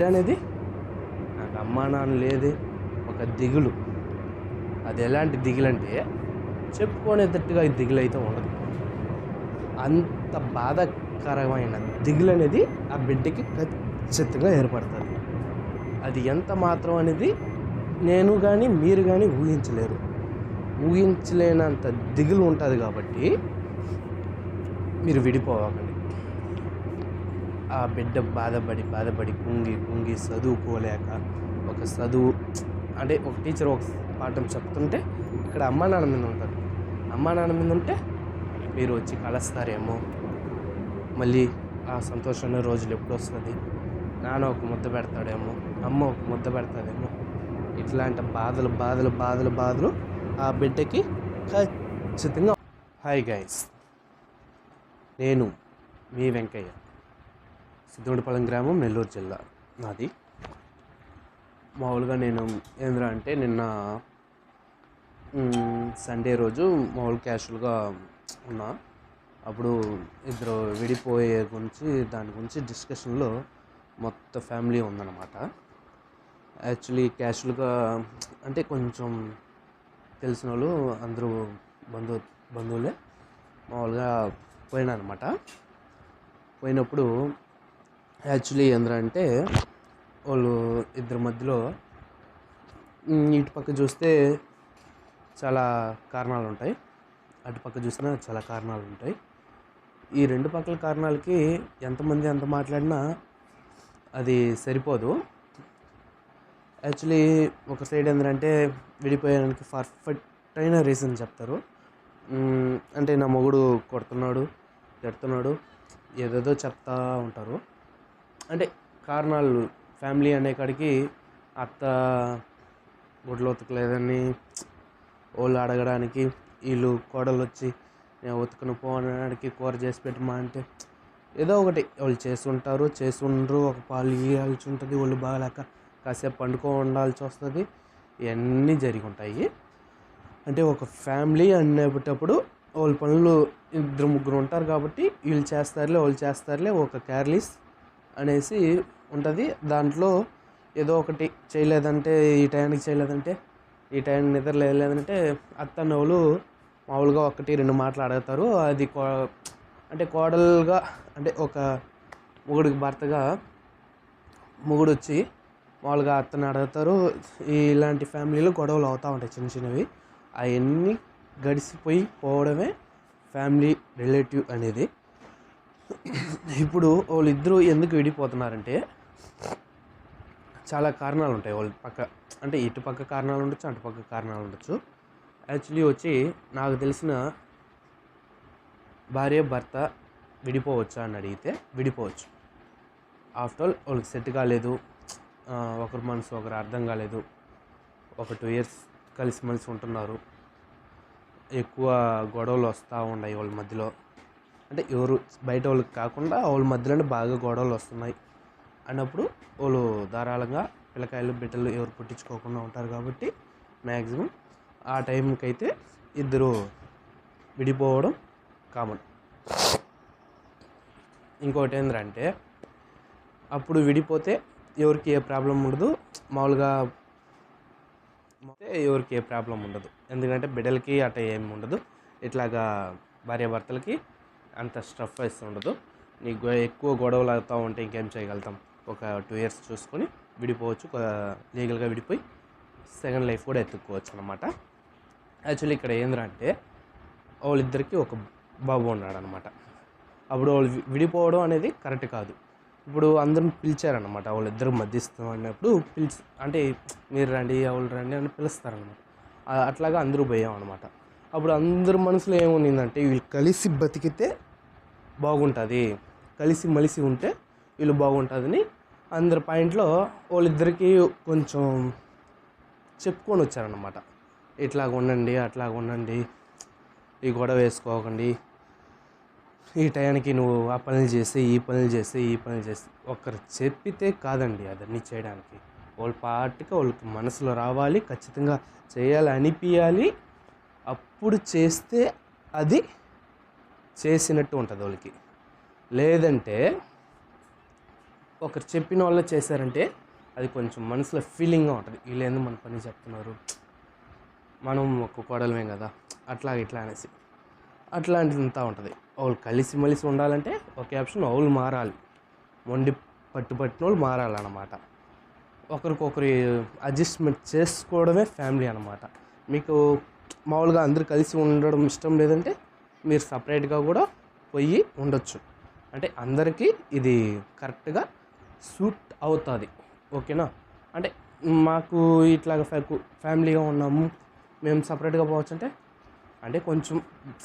బిడ్డ అనేది నాకు అమ్మా నాన్న లేదు. ఒక దిగులు. అది ఎలాంటి దిగులు అంటే చెప్పుకునేటట్టుగా దిగులు అయితే ఉండదు. అంత బాధాకరమైన దిగులు అనేది ఆ బిడ్డకి ఖచ్చితంగా ఏర్పడుతుంది. అది ఎంత మాత్రం అనేది నేను కానీ మీరు కానీ ఊహించలేరు. ఊహించలేనంత దిగులు ఉంటుంది కాబట్టి మీరు విడిపోవకండి. ఆ బిడ్డ బాధపడి బాధపడి కుంగి కుంగి చదువుకోలేక ఒక చదువు అంటే ఒక టీచర్ ఒక పాఠం చెప్తుంటే ఇక్కడ అమ్మా నాన్న మీద ఉంటారు. అమ్మా నాన్న మీద ఉంటే మీరు వచ్చి కలుస్తారేమో. మళ్ళీ ఆ సంతోషమైన రోజులు ఎప్పుడు వస్తుంది? నాన్న ఒక ముద్ద పెడతాడేమో అమ్మ ఒక ముద్ద పెడతాడేమో. ఇట్లాంటి బాధలు బాధలు బాధలు బాధలు ఆ బిడ్డకి ఖచ్చితంగా. హాయ్ గైస్ నేను మీ వెంకయ్య. సిద్ధుడిపాలెం గ్రామం నెల్లూరు జిల్లా. నాది. మామూలుగా నేను ఏంద్రా అంటే నిన్న సండే రోజు మామూలు క్యాషువల్గా ఉన్నా. అప్పుడు ఇద్దరు విడిపోయే గురించి దాని గురించి డిస్కషన్లో మొత్తం ఫ్యామిలీ ఉందన్నమాట. యాక్చువల్లీ క్యాషువల్గా అంటే కొంచెం తెలిసిన వాళ్ళు అందరూ బంధు బంధువులే మామూలుగా పోయినా అనమాట పోయినప్పుడు యాక్చువల్లీ ఏంద్రా వాళ్ళు ఇద్దరి మధ్యలో ఇటు పక్క చూస్తే చాలా కారణాలు ఉంటాయి అటుపక్క చూసినా చాలా కారణాలు ఉంటాయి ఈ రెండు పక్కల కారణాలకి ఎంతమంది ఎంత మాట్లాడినా అది సరిపోదు. యాక్చువల్లీ ఒక సైడ్ ఏంటంటే విడిపోయడానికి పర్ఫెక్ట్ అయిన రీజన్ చెప్తారు. అంటే నా మొగుడు కొడుతున్నాడు తిడుతున్నాడు ఏదేదో చెప్తా ఉంటారు. అంటే కారణాలు ఫ్యామిలీ అనే కాడికి అత్త గుడ్లు ఉతకలేదని వాళ్ళు అడగడానికి వీళ్ళు కోడలు వచ్చి నేను ఉతుకుని పోవడానికి కూర చేసి పెట్టమా అంటే ఏదో ఒకటి. వాళ్ళు చేస్తుంటారు చేస్తుండ్రు ఒక పాలు ఇవ్వాల్సి ఉంటుంది వాళ్ళు బాగాలేక కాసేపు పండుకో ఉండాల్సి వస్తుంది. ఇవన్నీ జరిగి ఉంటాయి అంటే ఒక ఫ్యామిలీ అనేటప్పుడు వాళ్ళ పనులు ఇద్దరు ముగ్గురు ఉంటారు కాబట్టి వీళ్ళు చేస్తారులే వాళ్ళు చేస్తారులే ఒక కేర్లీస్ అనేసి ఉంటుంది. దాంట్లో ఏదో ఒకటి చేయలేదంటే ఈ టైంకి చేయలేదంటే ఈ టైం నిద్ర లేదంటే అత్తన్నోళ్ళు మామూలుగా ఒకటి రెండు మాటలు అడుగుతారు. అది కో అంటే కోడలుగా అంటే ఒక మొగుడికి భర్తగా మొగుడు వచ్చి మామూలుగా అత్తని అడుగుతారు. ఇలాంటి ఫ్యామిలీలో గొడవలు అవుతూ ఉంటాయి చిన్న చిన్నవి. అవన్నీ గడిచిపోయి పోవడమే ఫ్యామిలీ రిలేటివ్ అనేది. ఇప్పుడు వాళ్ళిద్దరూ ఎందుకు విడిపోతున్నారంటే చాలా కారణాలు ఉంటాయి. వాళ్ళ పక్క అంటే ఇటు పక్క కారణాలు ఉండొచ్చు అటు పక్క కారణాలు ఉండొచ్చు. యాక్చువల్లీ వచ్చి నాకు తెలిసిన భార్య భర్త విడిపోవచ్చా అని అడిగితే విడిపోవచ్చు. ఆఫ్టర్ ఆల్ వాళ్ళకి సెట్ కాలేదు. ఒకరు ఒకరి మనసు ఒకరు అర్థం కాలేదు. ఒక టూ ఇయర్స్ కలిసిమెలిసి ఉంటున్నారు. ఎక్కువ గొడవలు వస్తూ ఉన్నాయి వాళ్ళ మధ్యలో. అంటే ఎవరు బయట వాళ్ళకి కాకుండా వాళ్ళ మధ్యలోనే బాగా గొడవలు వస్తున్నాయి అన్నప్పుడు వాళ్ళు ధారాళంగా పిల్లకాయలు బిడ్డలు ఎవరు పుట్టించుకోకుండా ఉంటారు కాబట్టి మ్యాక్సిమం ఆ టైంకి అయితే ఇద్దరు విడిపోవడం కామన్ ఇంకోటి ఏంటంటే అప్పుడు విడిపోతే ఎవరికి ఏ ప్రాబ్లం ఉండదు. మామూలుగా అయితే ఎవరికి ఏ ప్రాబ్లం ఉండదు. ఎందుకంటే బిడ్డలకి అట్ట ఏమి ఉండదు. ఇట్లాగా భార్యాభర్తలకి అంత స్ట్రఫ్ వేస్తూ ఉండదు. నీకు ఎక్కువ గొడవలు అవుతూ ఉంటే ఇంకేం చేయగలుగుతాం? ఒక టూ ఇయర్స్ చూసుకొని విడిపోవచ్చు. లీగల్గా విడిపోయి సెకండ్ లైఫ్ కూడా ఎత్తుక్కోవచ్చు అనమాట యాక్చువల్లీ ఇక్కడ ఏంద్రంటే వాళ్ళిద్దరికి ఒక బాబు ఉన్నాడు అనమాట అప్పుడు వాళ్ళు విడిపోవడం అనేది కరెక్ట్ కాదు. ఇప్పుడు అందరిని పిలిచారనమాట వాళ్ళిద్దరు మధ్యస్థం అన్నప్పుడు పిలిచి అంటే మీరు రండి వాళ్ళు రండి అని పిలుస్తారనమాట అట్లాగా అందరూ పోయాం అనమాట అప్పుడు అందరి మనసులో ఏముండిందంటే వీళ్ళు కలిసి బతికితే బాగుంటుంది. కలిసి మలిసి ఉంటే వీళ్ళు బాగుంటుందని అందరి పాయింట్లో వాళ్ళిద్దరికీ కొంచెం చెప్పుకొని వచ్చారనమాట ఇట్లా ఉండండి అట్లా ఉండండి. ఈ గొడవ వేసుకోకండి. ఈ టయానికి నువ్వు ఆ పనులు చేసి ఈ పనులు చేసి ఈ పనులు చేసి ఒకరు చెప్పితే కాదండి అదన్నీ చేయడానికి. వాళ్ళ పాటికి వాళ్ళకి మనసులో రావాలి ఖచ్చితంగా చేయాలి అనిపించాలి అప్పుడు చేస్తే అది చేసినట్టు ఉంటుంది వాళ్ళకి. లేదంటే ఒకరు చెప్పిన వాళ్ళు చేశారంటే అది కొంచెం మనసులో ఫీలింగ్గా ఉంటుంది. వీళ్ళు మన పని చెప్తున్నారు. మనం ఒక కోడలమే కదా. అట్లా ఇట్లా అనేసి. అట్లాంటిదంతా ఉంటుంది. వాళ్ళు కలిసి మెలిసి ఉండాలంటే ఒకే ఆప్షన్ వాళ్ళు మారాలి. మొండి పట్టు పట్టిన వాళ్ళు మారాలన్నమాట. ఒకరికొకరి అడ్జస్ట్మెంట్ చేసుకోవడమే ఫ్యామిలీ అనమాట మీకు మామూలుగా అందరు కలిసి ఉండడం ఇష్టం లేదంటే మీరు సపరేట్గా కూడా పోయి ఉండొచ్చు. అంటే అందరికీ ఇది కరెక్ట్గా సూట్ అవుతుంది. ఓకేనా? అంటే మాకు ఇట్లాగ ఫ్యామిలీగా ఉన్నాము మేము సపరేట్గా పోవచ్చు అంటే అంటే కొంచెం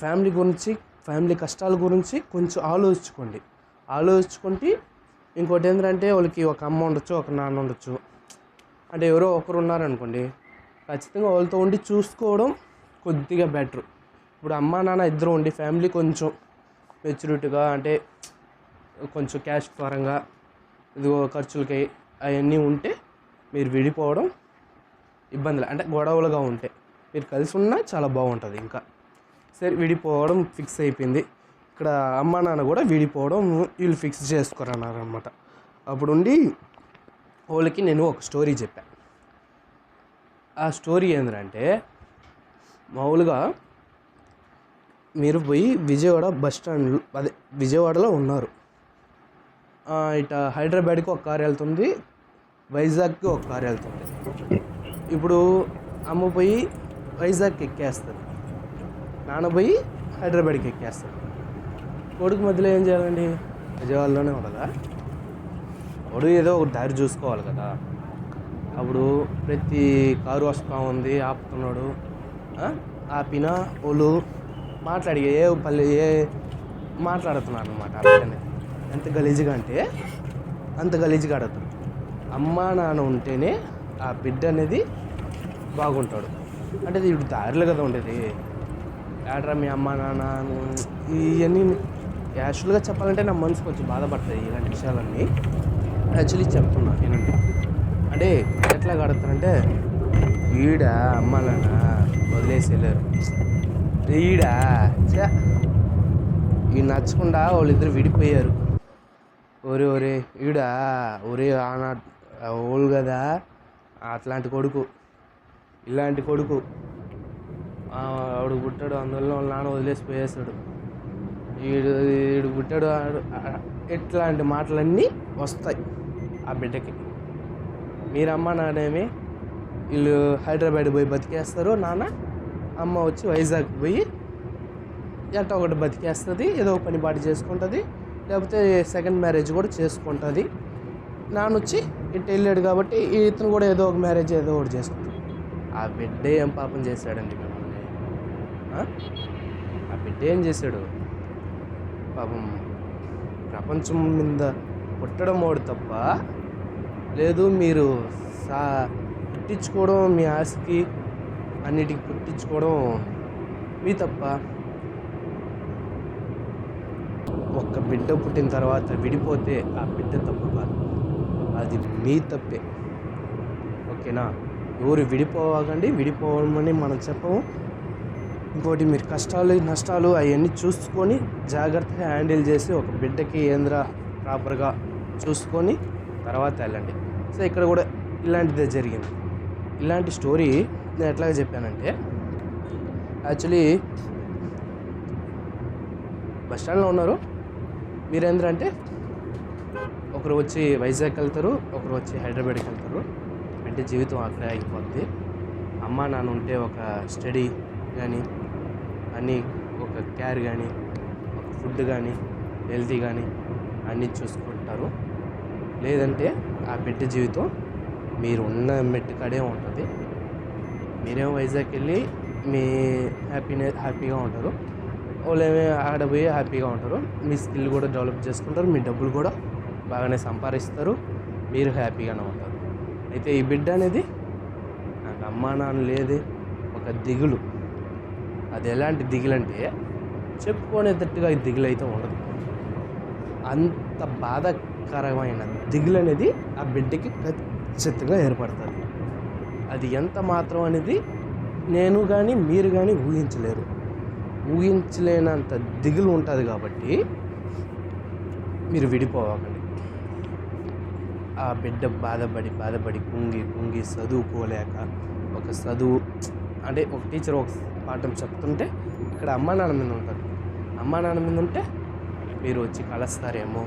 ఫ్యామిలీ గురించి ఫ్యామిలీ కష్టాల గురించి కొంచెం ఆలోచించుకోండి. ఆలోచించుకుంటే ఇంకోటి ఏంటంటే వాళ్ళకి ఒక అమ్మ ఉండొచ్చు ఒక నాన్న ఉండొచ్చు. అంటే ఎవరో ఒకరు ఉన్నారనుకోండి ఖచ్చితంగా వాళ్ళతో ఉండి చూసుకోవడం కొద్దిగా బెటర్ ఇప్పుడు అమ్మ నాన్న ఇద్దరు ఉండి ఫ్యామిలీ కొంచెం మెచ్యూరిటీగా అంటే కొంచెం క్యాష్ పరంగా ఇదిగో ఖర్చులకి అవన్నీ ఉంటే మీరు విడిపోవడం ఇబ్బందులు. అంటే గొడవలుగా ఉంటే మీరు కలిసి ఉన్నా చాలా బాగుంటుంది ఇంకా. సరే విడిపోవడం ఫిక్స్ అయిపోయింది. ఇక్కడ అమ్మ నాన్న కూడా విడిపోవడం వీళ్ళు ఫిక్స్ చేసుకోరన్నారు అనమాట అప్పుడుండి వాళ్ళకి నేను ఒక స్టోరీ చెప్పాను ఆ స్టోరీ ఏంటంటే మామూలుగా మీరు పోయి విజయవాడ బస్ స్టాండ్ అదే విజయవాడలో ఉన్నారు. ఇట హైదరాబాద్కి ఒక కారు వెళ్తుంది వైజాగ్కి ఒక కారు వెళ్తుంది. ఇప్పుడు అమ్మ పోయి వైజాగ్కి ఎక్కేస్తారు నాన్న పోయి హైదరాబాద్కి ఎక్కేస్తారు కొడుకు మధ్యలో ఏం చేయాలండి? విజయవాడలోనే ఉండదా? వాడు ఏదో ఒక దారి చూసుకోవాలి కదా. అప్పుడు ప్రతి కారు వస్తూ ఉంది ఆపుతున్నాడు. ఆపిన వాళ్ళు మాట్లాడి ఏ పల్లె ఏ మాట్లాడుతున్నారు అనమాట ఎంత గలీజ్గా అంటే అంత గలీజ్గా ఆడతారు అమ్మ నాన్న ఉంటేనే ఆ బిడ్డ అనేది బాగుంటాడు. అంటే ఇప్పుడు దారిలో కదా ఉండేది. ఏడ్రా మీ అమ్మ నాన్న ఇవన్నీ యాక్చువల్గా చెప్పాలంటే నా మనసు కొంచెం బాధపడుతుంది ఇలాంటి విషయాలన్నీ. యాక్చువల్లీ చెప్తున్నా నేనండి అంటే ఎట్లా కడతారంటే ఈడ అమ్మ నాన్న వదిలేసి వెళ్ళారు. ఈడా ఈ నచ్చకుండా వాళ్ళిద్దరు విడిపోయారు. ఒరే ఒరే ఈడా ఒరే ఆనా ఓళ్ళు కదా అట్లాంటి కొడుకు. ఇలాంటి కొడుకు. ఆవిడ పుట్టాడు అందువల్ల వాళ్ళ నాన్న వదిలేసి పోయేస్తాడు ఈడు ఈడు పుట్టాడు ఇట్లాంటి మాటలన్నీ వస్తాయి ఆ బిడ్డకి. మీరు నానేమి వీళ్ళు హైదరాబాద్ పోయి బతికేస్తారు నాన్న? అమ్మ వచ్చి వైజాగ్ పోయి ఎట్ట ఒకటి బతికేస్తుంది ఏదో ఒక పని పాటు చేసుకుంటుంది లేకపోతే సెకండ్ మ్యారేజ్ కూడా చేసుకుంటుంది. నాన్న వచ్చి ఇటు వెళ్ళాడు కాబట్టి ఇతను కూడా ఏదో ఒక మ్యారేజ్ ఏదో ఒకటి చేసుకుంటాడు. ఆ బిడ్డ ఏం పాపం చేశాడండి మిమ్మల్ని? ఆ? ఆ బిడ్డ ఏం చేశాడు? పాపం ప్రపంచం మీద పుట్టడం వాడు తప్ప లేదు మీరు సా పుట్టించుకోవడం మీ ఆశకి అన్నిటికి పుట్టించుకోవడం మీ తప్ప. ఒక్క బిడ్డ పుట్టిన తర్వాత విడిపోతే ఆ బిడ్డ తప్పు కాదు. అది మీ తప్పే. ఓకేనా? ఎవరు విడిపోవాకండి విడిపోవమని మనం చెప్పము. ఇంకోటి మీరు కష్టాలు నష్టాలు అవన్నీ చూసుకొని జాగ్రత్తగా హ్యాండిల్ చేసి ఒక బిడ్డకి ఏంద్రా ప్రాపర్గా చూసుకొని తర్వాత వెళ్ళండి. సో ఇక్కడ కూడా ఇలాంటిదే జరిగింది. ఇలాంటి స్టోరీ ఎట్లాగా చెప్పానంటే యాక్చువల్లీ బస్ స్టాండ్లో ఉన్నారు. మీరేంద్రంటే ఒకరు వచ్చి వైజాగ్ వెళ్తారు ఒకరు వచ్చి హైదరాబాద్కి వెళ్తారు. అంటే జీవితం అక్కడే అయిపోద్ది. అమ్మ నాన్న ఉంటే ఒక స్టడీ కానీ అన్నీ ఒక కేర్ కానీ ఒక ఫుడ్ కానీ హెల్తీ కానీ అన్నీ చూసుకుంటారు. లేదంటే ఆ బిడ్డ జీవితం మీరు ఉన్న మెట్టు కాడే ఉంటుంది. మీరేమో వైజాగ్ వెళ్ళి మీ హ్యాపీనెస్ హ్యాపీగా ఉంటారు. వాళ్ళేమో ఆడ పోయి హ్యాపీగా ఉంటారు. మీ స్కిల్ కూడా డెవలప్ చేసుకుంటారు. మీ డబ్బులు కూడా బాగానే సంపాదిస్తారు. మీరు హ్యాపీగానే ఉంటారు. అయితే ఈ బిడ్డ అనేది నాకు అమ్మా నాన్న లేదే ఒక దిగులు. అది ఎలాంటి దిగులు అంటే చెప్పుకునేటట్టుగా ఈ దిగులు అయితే ఉండదు. అంత బాధాకరమైన దిగులు అనేది ఆ బిడ్డకి ఖచ్చితంగా ఏర్పడుతుంది. అది ఎంత మాత్రం అనేది నేను కానీ మీరు కానీ ఊహించలేరు. ఊహించలేనంత దిగులు ఉంటుంది కాబట్టి మీరు విడిపోవకండి. ఆ బిడ్డ బాధపడి బాధపడి కుంగి కుంగి చదువుకోలేక ఒక చదువు అంటే ఒక టీచర్ ఒక పాఠం చెప్తుంటే ఇక్కడ అమ్మా నాన్న మీద ఉంటారు. అమ్మా నాన్న మీద ఉంటే మీరు వచ్చి కలుస్తారేమో.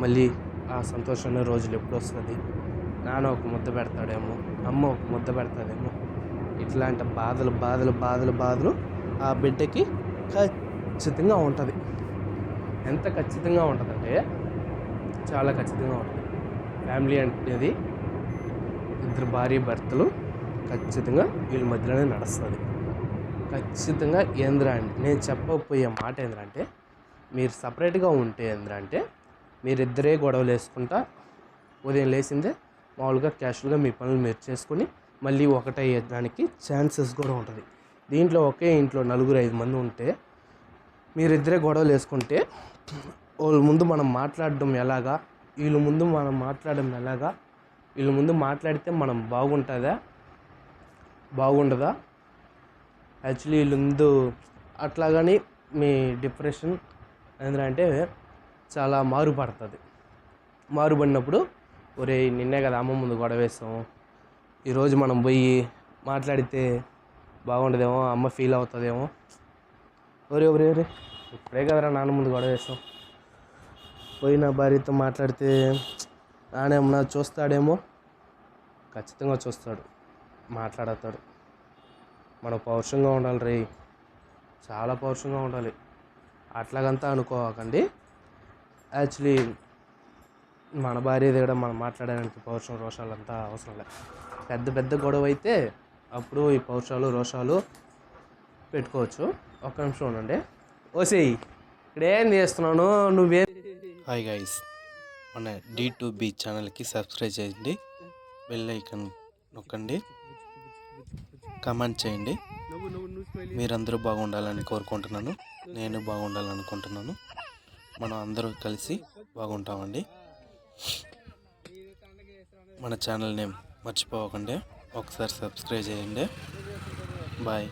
మళ్ళీ ఆ సంతోషమైన రోజులు ఎప్పుడు వస్తుంది నాన్న ఒక ముద్ద పెడతాడేమో. అమ్మో ఒక ముద్ద పెడతాదేమో ఇట్లాంటి బాధలు బాధలు బాధలు బాధలు ఆ బిడ్డకి ఖచ్చితంగా ఉంటుంది. ఎంత ఖచ్చితంగా ఉంటుందంటే చాలా ఖచ్చితంగా ఉంటుంది. ఫ్యామిలీ అనేది ఇద్దరు భార్య భర్తలు ఖచ్చితంగా వీళ్ళ మధ్యలోనే నడుస్తుంది. ఖచ్చితంగా ఏంద్రా అంటే నేను చెప్పకపోయే మాట ఏంద్రా అంటే మీరు సపరేట్గా ఉంటే ఏంద్రా అంటే మీరిద్దరే గొడవలు వేసుకుంటా ఉదయం లేచిందే మామూలుగా క్యాషువల్గా మీ పనులు మీరు చేసుకొని మళ్ళీ ఒకటయ్యేదానికి ఛాన్సెస్ కూడా ఉంటుంది. దీంట్లో ఒకే ఇంట్లో నలుగురు ఐదు మంది ఉంటే మీరిద్దరే గొడవలు వేసుకుంటే వాళ్ళ ముందు మనం మాట్లాడడం ఎలాగా వీళ్ళ ముందు మనం మాట్లాడడం ఎలాగా వీళ్ళ ముందు మాట్లాడితే మనం బాగుంటుందా బాగుండదా? యాక్చువల్లీ వీళ్ళ ముందు అట్లాగని మీ డిప్రెషన్ ఏంటంటే చాలా మారుపడుతుంది. మారుపడినప్పుడు ఒరే నిన్నే కదా అమ్మ ముందు గొడవేస్తాం ఈరోజు మనం పోయి మాట్లాడితే బాగుండదేమో అమ్మ ఫీల్ అవుతుందేమో. ఒరే ఒరే ఒరే ఇప్పుడే కదరా నాన్న ముందు గొడవేస్తాం పోయి నా భార్యతో మాట్లాడితే నానేమన్నా చూస్తాడేమో? ఖచ్చితంగా చూస్తాడు. మాట్లాడతాడు. మనం పౌరుషంగా ఉండాలి రే చాలా పౌరుషంగా ఉండాలి. అట్లాగంతా అనుకోకండి. యాక్చువల్లీ మన భార్య దగ్గర మనం మాట్లాడడానికి పౌరుషం రోషాలు అంతా అవసరం లేదు పెద్ద పెద్ద గొడవ అయితే అప్పుడు ఈ పౌరుషాలు రోషాలు పెట్టుకోవచ్చు. ఒక్క నిమిషం ఉండండి. ఓసేయ్ ఇక్కడ ఏం చేస్తున్నాను నువ్వే హాయ్ గైస్ మన డి టు బి ఛానల్కి సబ్స్క్రైబ్ చేయండి. బెల్ ఐకాన్ నొక్కండి. కమెంట్ చేయండి. మీరందరూ బాగుండాలని కోరుకుంటున్నాను. నేను బాగుండాలనుకుంటున్నాను. మనం అందరూ కలిసి బాగుంటామండి. మన ఛానల్ నేమ్ మర్చిపోకండి. ఒకసారి సబ్స్క్రైబ్ చేయండి. బాయ్.